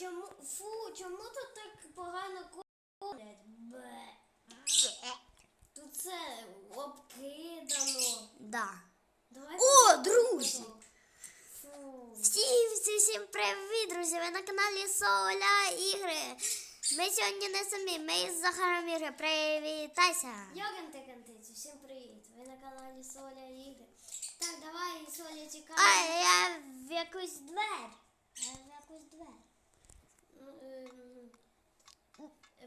Чому фу, чому тут так погано колять? Тут це обкидано. Да. Давай О, друзі! Фу. Всім, всім, всім привіт, друзі! Ви на каналі Соля Ігри. Ми сьогодні не самі, ми з Захаром Ігри. Привітайся! Йоганте Кантиці, всім привіт! Ви на каналі Соля Ігри. Так, давай, Соля, тікай. А, я в якусь двер. Я в якусь двер.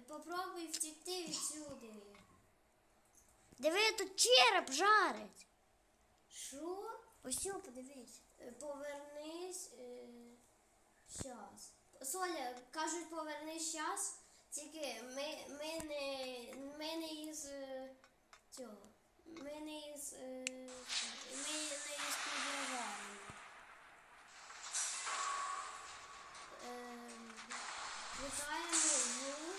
Попробуй втікти відсюди. Диви, тут череп жарить. Що? Ось, о, подивись. Е, Повернись. Е, щас. Соля, кажуть, повернись щас. Тільки ми, ми не ми не із е, цього. Ми не із. Е, ми не із підважаємо. Ем, Вітаємо в.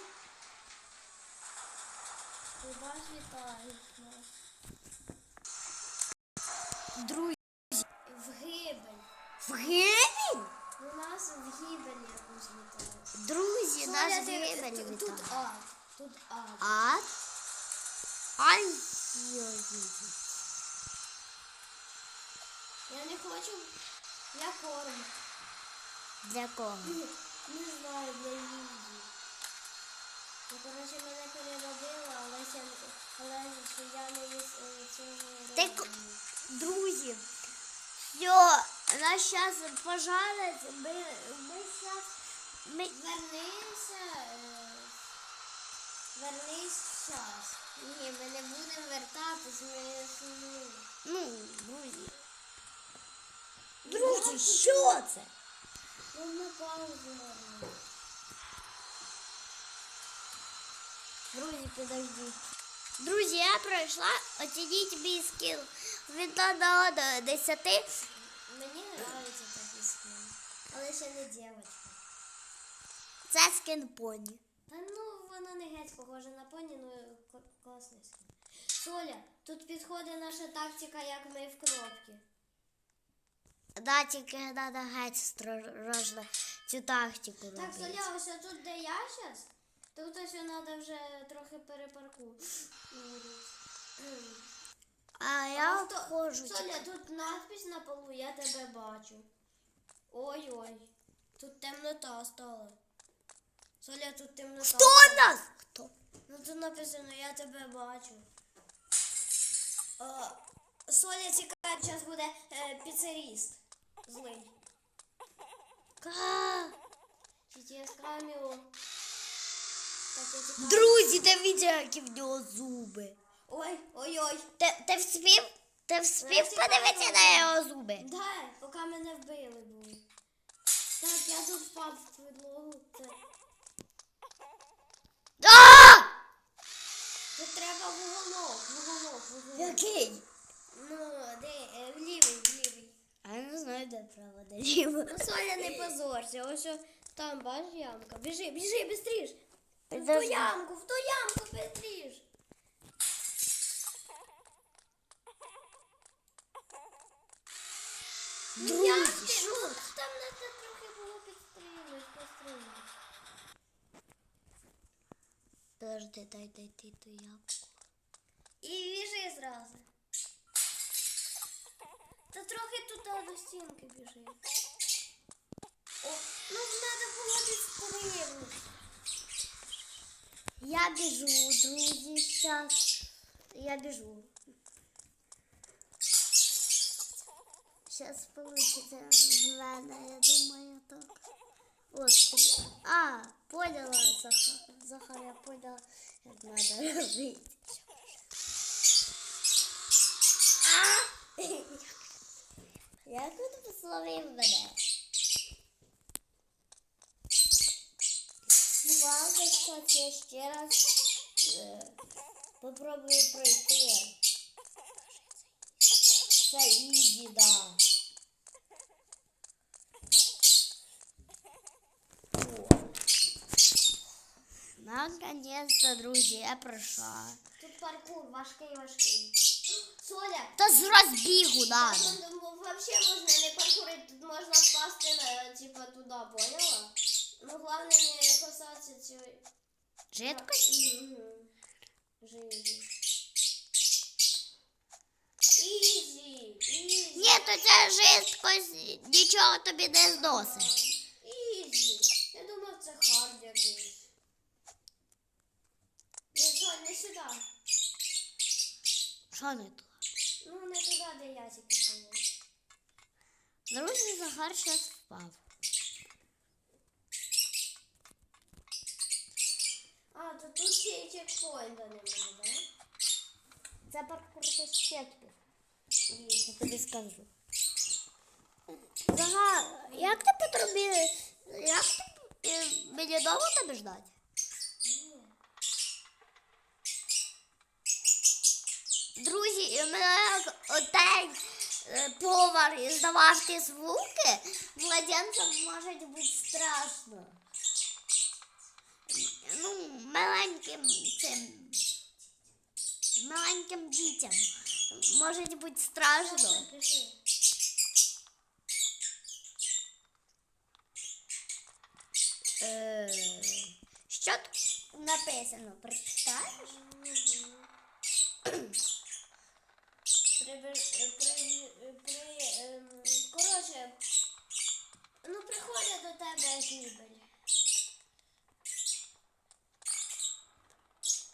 Куда ж вітають нас? Друзі, В гибель. в гибель? У нас в гибель якусь вітають. Друзі, нас в гибель тут- Тут ад. Тут ад. А? Ай, Я не хочу. Я корм. Для кого? Не знаю, для їжі. Ну, коротше, мене переробили, але, але я не е, цього Так- Друзі, все, нас зараз пожарять, ми, ми зараз, ми, Вернися. е, Вернись час. Ні, ми не будемо вертатись, ми сумуємо. ну, друзі. Друзі, що це? Ну, на паузу Друзі, подождіть. Друзі, я пройшла, оцініть мій скіл. Від 1 до 10. Мені подобається такий скин. Але ще не дівчинка. Це скін поні. Та ну воно не геть похоже на поні, ну класний скин. Соля, тут підходить наша тактика, як ми в кнопки. Да, тільки треба геть строжно цю тактику Так, робити. Соля, ось тут, де я зараз, тут ось треба вже трохи перепарку. А я хто- обходжу. Соля, тут надпись на полу, я тебе бачу. Ой-ой, тут темнота стала. Соля, тут темнота. Хто нас? Хто? Ну тут написано, я тебе бачу. О, Соля цікавить, зараз буде е, піцеріст. Злий. Ка? Чи каміо. Друзі, бачите, які в нього зуби. Ой, ой-ой. Ти, ти вспів? Ти вспів подивитися на його зуби? Дай, поки мене вбили були. Так, я тут впав в підлогу. Це- А! Тут треба вуголок, вуголок, вуголок. Який? Ну, де, е, в лівий, в лівий. А я не знаю, де право, де ліво. Ну, Соля, не позорся. Ось о, там, бачиш, ямка. Біжи, біжи, бистріш. В ту ямку, в ту ямку. Ну, Друзі, ти? що? Ну, там на це трохи було підстрілиш, підстрілиш. Подожди, дай дойти ту ямку. І біжи зразу. Та трохи туди до стінки біжи. О, ну треба було підстрілити. Я біжу, друзі, зараз. Я біжу. Зараз получиться в мене, я думаю, так. О, А, поняла, Захар. Захар, я поняла, як треба робити. А! Як він пословив мене? ладно, кстати, я ще раз е, попробую пройти. Це ізі, да. О. Наконец-то, друзі, я пройшла. Тут паркур важкий, важкий. Соля, Та з розбігу надо. тут ну, вообще можна не паркурити, тут можна впасти на, типа, туди, поняла? Ну, головне не касатися цієї Жидкості? Мгм. Жизі. Ізі, ізі. Ні, то ця жидкость нічого тобі не зносить. Ізі. Я думав, це хард якийсь. Не, то, не сюди. Що не то? Ну, не туди, де я стояв. Друзі, Захар щас впав. То тут ще чекпоінта немає, да? Це паркур. Ізі. Я тобі скажу. Захар, як ти тобі, як ти, е, мені довго тебе ждати? Друзі, і в мене отей е, повар іздавав ті звуки, младенцям може бути страшно. Ну, маленьким цим маленьким дітям може бути страшно. Е, що тут написано? Прочитаєш? При, при, при, при, коротше, ну приходять до тебе гибель.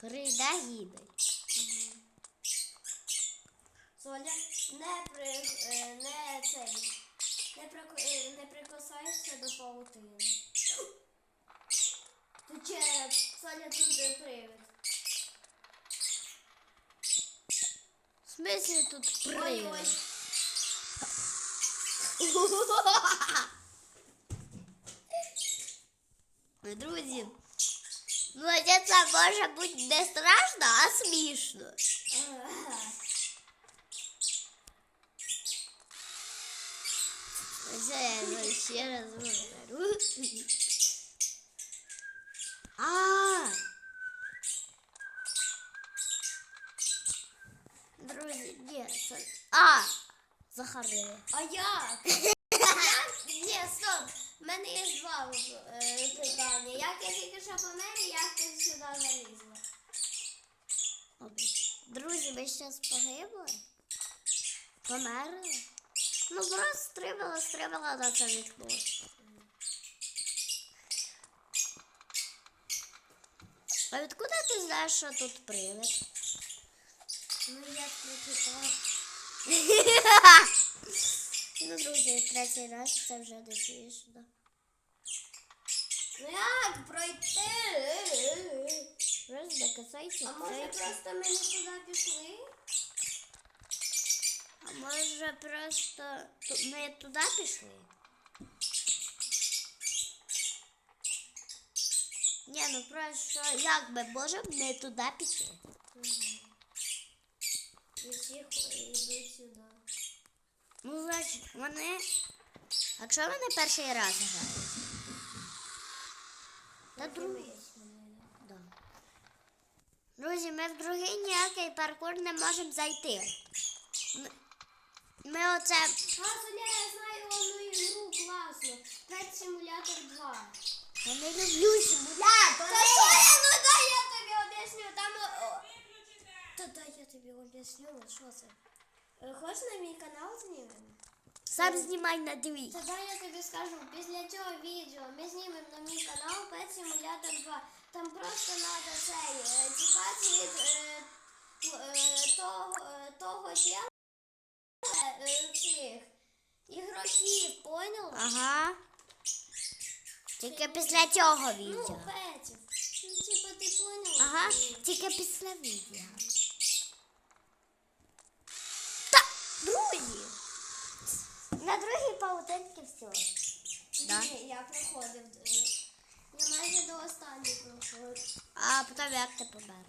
Прийде гібель. Соля, не при, е, не цей, не, при, е, не прикасайся до паутини. Тут череп, Соля, тут де привид. В смислі тут Ой, привид? Друзі, младенця може бути не страшно, а смішно. Це я ще раз говорю. А. Друзі, ні, це... А, Захар диви. А як? Стоп. У мене є два е, питання. Як я тільки що помер і як ти сюди залізла? Друзі, ви зараз погибли? Померли? Ну просто стрибала, стрибала на це вікно. А відкуди ти знаєш, що тут привид? Ну я прочитала. Ну, друзі, третій раз це вже не смішно. Ну як пройти? Просто не касайся А може просто ми не туди пішли? А може просто ми туди пішли? Ні, ну просто як ми можемо не туди піти? І всі хо- йдуть сюди. Ну, значить, вони. Якщо вони перший раз грають. Та другий. Да. Друзі, ми в другий ніякий паркур не можемо зайти. Ми, ми оце. А, Соня, я знаю одну ігру класну. Pet Simulator 2. Я не люблю симулятори. Та Соня, ну дай я тобі об'ясню. Там... Та дай я тобі об'ясню, що це. Хочеш на мій канал знімемо? Сам знімай на дві. Дай я тобі скажу, після цього відео ми знімемо на мій канал Pet Simulator 2. Там просто треба цей тікати від е, е, того, е, того тіла е, цих ігроків, поняла? Ага. Тільки після цього Ну, відео. Петів. Ну, типа ти поняла? Ага, тільки після відео. Та, друзі! На другій паутинці все. Да. Ні, я проходив. е, Я майже до останньої проходив. А потім як ти помер?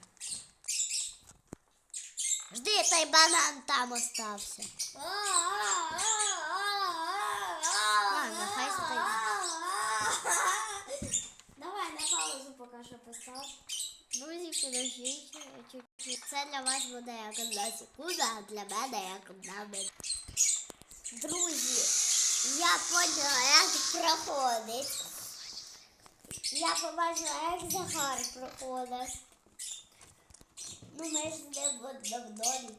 Жди, той банан там остався. Ладно, хай Давай на паузу поки що постав. Друзі, підождіть. Це для вас буде як одна секунда, а для мене як одна минута. Друзі, я поняла, як проходить. Я побачила, як Захар проходить. Ну, ми ж з ним в домі.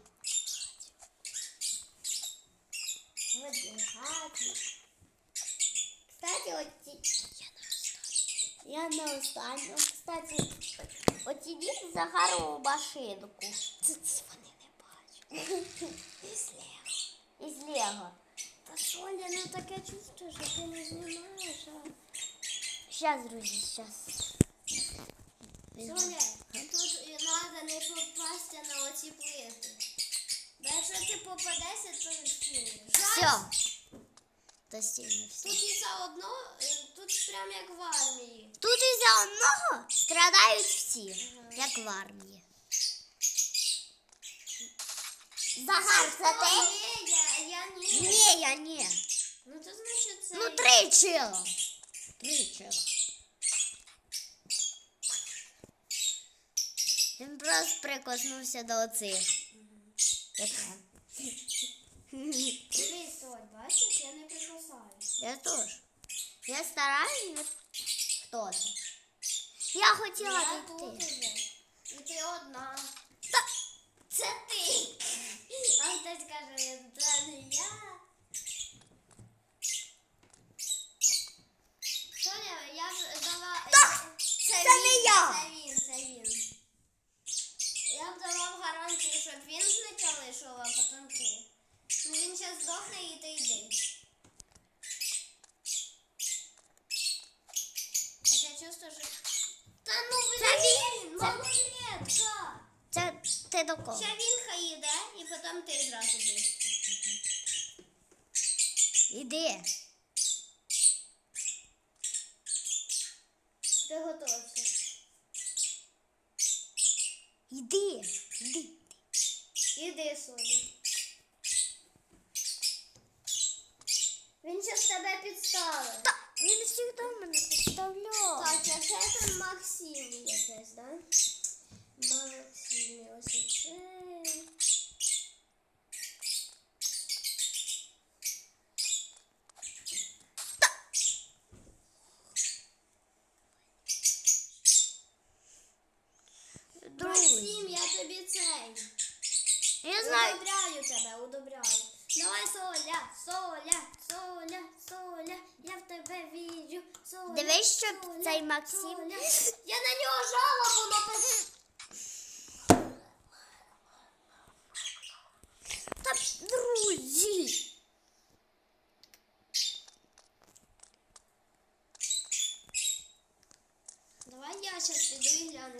Одній хаті. Кстати, оці... Я на останньому. Кстати, оцініть Захарову машинку. Це вони не бачать. Із Лего. Із Лего. Та Соня, ну таке чувство, що ти не знімаєш. а. Сейчас, друзі, сейчас. Соня, тут треба не попасти на оці плити. Бо якщо ти попадешся, то всі. Все. То стільно все. Тут і заодно, е, тут прям як в армії. Тут із-за одного страдають всі, Ага. як в армії. Захар, це ти? ні, я, я ні. Ні, я ні. Ну то значить це. Ну, три чила. Три чила. Він просто прикоснувся до оцих. Екран. Дивись, Соль, бачиш, я не прикасаюсь. Я теж. Я стараюсь. Хто це? Я хотіла Я тут піти. уже. І ти одна. Та- Це ти. А хтось каже, це не я. Соня, я ж дала. Так, це, це не він, я. Це він, це він. Я б давав гарантію, щоб він спочатку йшов, а потім ти. Ну він зараз здохне і ти йди. Що... Та ну блін, малолетка. Це ти до кого? Ще він хай йде, і потім ти зразу будеш. Іди. Приготовся. Іди. Іди. Іди собі. Він зараз тебе підставить. Та він завжди мене підставляв. Так, а це там Максим якесь, да? Максим, ось це. Друзі. Максим, я тобі цей. Я знаю. Удобряю тебе, удобряю. Давай, Соля, Соля, Соля, Соля, я в тебе вірю. Соля, Дивись, щоб Соля, цей Максим- Соля. Я на нього жалобу напишу. Та, друзі.